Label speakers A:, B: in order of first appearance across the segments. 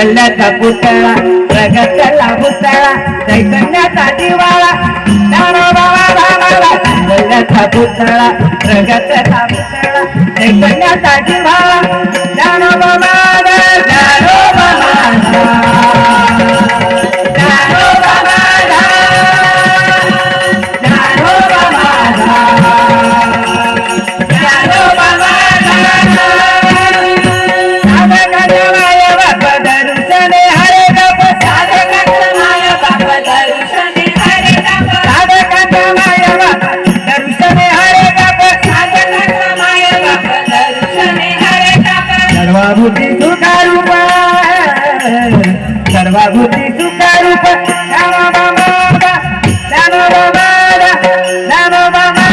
A: चैतन्याचा पुतळा प्रगटला पुतळा चैतन्याचा दिवाळा ज्ञानोबावा भावाला चैतन्याचा पुतळा प्रगटला पुतळा चैतन्याचा दिवाळा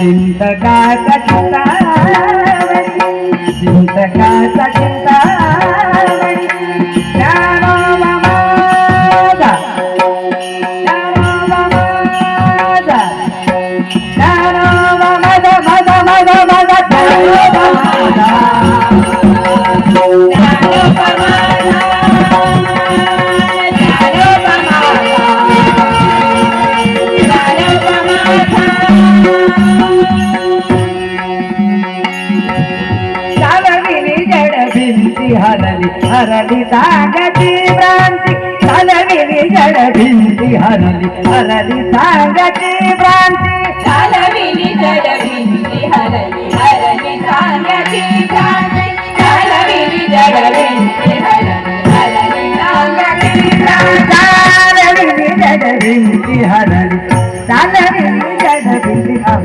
A: చింతగా ಹರಲಿ ಹರಲಿದಾಗತಿ ಭ್ರಾಂತಿ ತಲವಿನಿ ಜಡಬಿಂದಿ ಹರಲಿ ಹರಲಿದಾಗತಿ ಭ್ರಾಂತಿ
B: ತಲವಿನಿ ಜಡಬಿಂದಿ ಹರಲಿ ಹರಲಿದಾಗತಿ ಭ್ರಾಂತಿ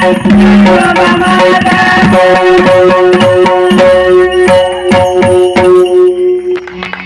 A: Thank you.